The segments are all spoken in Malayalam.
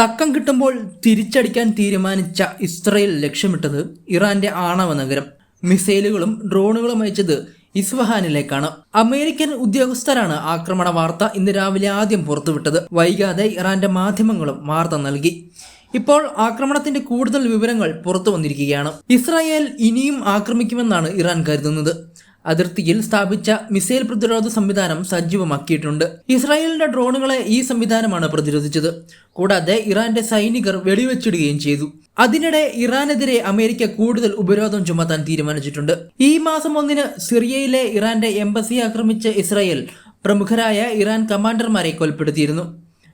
തക്കം കിട്ടുമ്പോൾ തിരിച്ചടിക്കാൻ തീരുമാനിച്ച ഇസ്രയേൽ ലക്ഷ്യമിട്ടത് ഇറാന്റെ ആണവ നഗരം. മിസൈലുകളും ഡ്രോണുകളും അയച്ചത് ഇസ്വഹാനിലേക്കാണ് അമേരിക്കൻ ഉദ്യോഗസ്ഥരാണ് ആക്രമണ വാർത്ത ഇന്ന് രാവിലെ ആദ്യം പുറത്തുവിട്ടത്. വൈകാതെ ഇറാന്റെ മാധ്യമങ്ങളും വാർത്ത നൽകി. ഇപ്പോൾ ആക്രമണത്തിന്റെ കൂടുതൽ വിവരങ്ങൾ പുറത്തു വന്നിരിക്കുകയാണ്. ഇസ്രായേൽ ഇനിയും ആക്രമിക്കുമെന്നാണ് ഇറാൻ കരുതുന്നത്. അതിർത്തിയിൽ സ്ഥാപിച്ച മിസൈൽ പ്രതിരോധ സംവിധാനം സജീവമാക്കിയിട്ടുണ്ട്. ഇസ്രായേലിന്റെ ഡ്രോണുകളെ ഈ സംവിധാനമാണ് പ്രതിരോധിച്ചത്. കൂടാതെ ഇറാന്റെ സൈനികർ വെടിവെച്ചിടുകയും ചെയ്തു. അതിനിടെ ഇറാനെതിരെ അമേരിക്ക കൂടുതൽ ഉപരോധം ചുമത്താൻ തീരുമാനിച്ചിട്ടുണ്ട്. ഈ മാസം ഒന്നിന് സിറിയയിലെ ഇറാന്റെ എംബസി ആക്രമിച്ച ഇസ്രായേൽ പ്രമുഖരായ ഇറാൻ കമാൻഡർമാരെ കൊലപ്പെടുത്തിയിരുന്നു.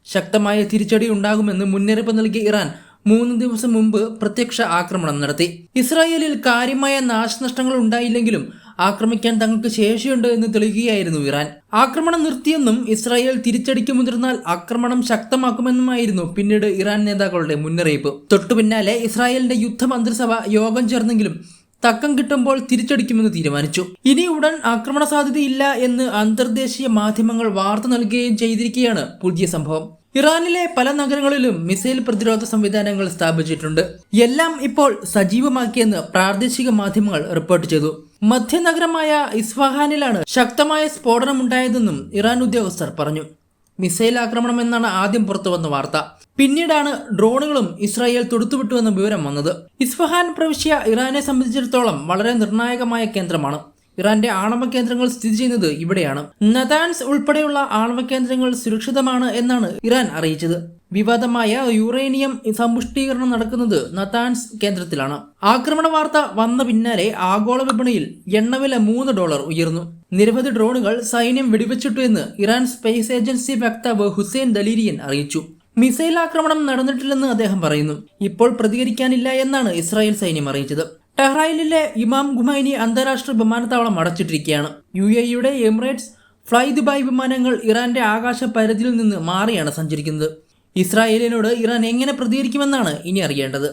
ശക്തമായ തിരിച്ചടി ഉണ്ടാകുമെന്ന് മുന്നറിയിപ്പ് നൽകിയ ഇറാൻ മൂന്ന് ദിവസം മുമ്പ് പ്രത്യക്ഷ ആക്രമണം നടത്തി. ഇസ്രായേലിൽ കാര്യമായ നാശനഷ്ടങ്ങൾ ഉണ്ടായില്ലെങ്കിലും ആക്രമിക്കാൻ തങ്ങൾക്ക് ശേഷിയുണ്ട് എന്ന് തെളിയിക്കുകയായിരുന്നു ഇറാൻ. ആക്രമണം നിർത്തിയെന്നും ഇസ്രായേൽ തിരിച്ചടിക്ക് മുതിർന്നാൽ ആക്രമണം ശക്തമാക്കുമെന്നുമായിരുന്നു പിന്നീട് ഇറാൻ നേതാക്കളുടെ മുന്നറിയിപ്പ്. തൊട്ടു പിന്നാലെ ഇസ്രായേലിന്റെ യുദ്ധമന്ത്രിസഭ യോഗം ചേർന്നെങ്കിലും തക്കം കിട്ടുമ്പോൾ തിരിച്ചടിക്കുമെന്ന് തീരുമാനിച്ചു. ഇനി ഉടൻ ആക്രമണ സാധ്യതയില്ല എന്ന് അന്തർദേശീയ മാധ്യമങ്ങൾ വാർത്ത നൽകുകയും ചെയ്തിരിക്കുകയാണ് പുതിയ സംഭവം. ഇറാനിലെ പല നഗരങ്ങളിലും മിസൈൽ പ്രതിരോധ സംവിധാനങ്ങൾ സ്ഥാപിച്ചിട്ടുണ്ട്. എല്ലാം ഇപ്പോൾ സജീവമാക്കിയെന്ന് പ്രാദേശിക മാധ്യമങ്ങൾ റിപ്പോർട്ട് ചെയ്തു. മധ്യനഗരമായ ഇസ്ഫഹാനിലാണ് ശക്തമായ സ്ഫോടനമുണ്ടായതെന്നും ഇറാൻ ഉദ്യോഗസ്ഥർ പറഞ്ഞു. മിസൈൽ ആക്രമണം എന്നാണ് ആദ്യം പുറത്തുവന്ന വാർത്ത. പിന്നീടാണ് ഡ്രോണുകളും ഇസ്രായേൽ തൊടുത്തുവിട്ടുവെന്ന വിവരം വന്നത്. ഇസ്ഫഹാൻ പ്രവിശ്യ ഇറാനെ സംബന്ധിച്ചിടത്തോളം വളരെ നിർണായകമായ കേന്ദ്രമാണ്. ഇറാന്റെ ആണവ കേന്ദ്രങ്ങൾ സ്ഥിതി ചെയ്യുന്നത് ഇവിടെയാണ്. നതാൻസ് ഉൾപ്പെടെയുള്ള ആണവ കേന്ദ്രങ്ങൾ സുരക്ഷിതമാണ് എന്നാണ് ഇറാൻ അറിയിച്ചത്. വിവാദമായ യുറേനിയം സമ്പുഷ്ടീകരണം നടക്കുന്നത് നതാൻസ് കേന്ദ്രത്തിലാണ്. ആക്രമണ വാർത്ത വന്ന പിന്നാലെ ആഗോള വിപണിയിൽ എണ്ണവില മൂന്ന് ഡോളർ ഉയർന്നു. നിരവധി ഡ്രോണുകൾ സൈന്യം വെടിവെച്ചിട്ടു എന്ന് ഇറാൻ സ്പേസ് ഏജൻസി വക്താവ് ഹുസൈൻ ദലീരിയൻ അറിയിച്ചു. മിസൈൽ ആക്രമണം നടന്നിട്ടില്ലെന്ന് അദ്ദേഹം പറയുന്നു. ഇപ്പോൾ പ്രതികരിക്കാനില്ല എന്നാണ് ഇസ്രായേൽ സൈന്യം അറിയിച്ചത്. ടെഹ്റാനിലെ ഇമാം ഖുമൈനി അന്താരാഷ്ട്ര വിമാനത്താവളം അടച്ചിട്ടിരിക്കുകയാണ്. യു എയുടെ എമിറേറ്റ്സ് ഫ്ലൈ ദുബായ് വിമാനങ്ങൾ ഇറാന്റെ ആകാശ പരിധിയിൽ നിന്ന് മാറിയാണ് സഞ്ചരിക്കുന്നത്. ഇസ്രായേലിനോട് ഇറാൻ എങ്ങനെ പ്രതികരിക്കുമെന്നാണ് ഇനി അറിയേണ്ടത്.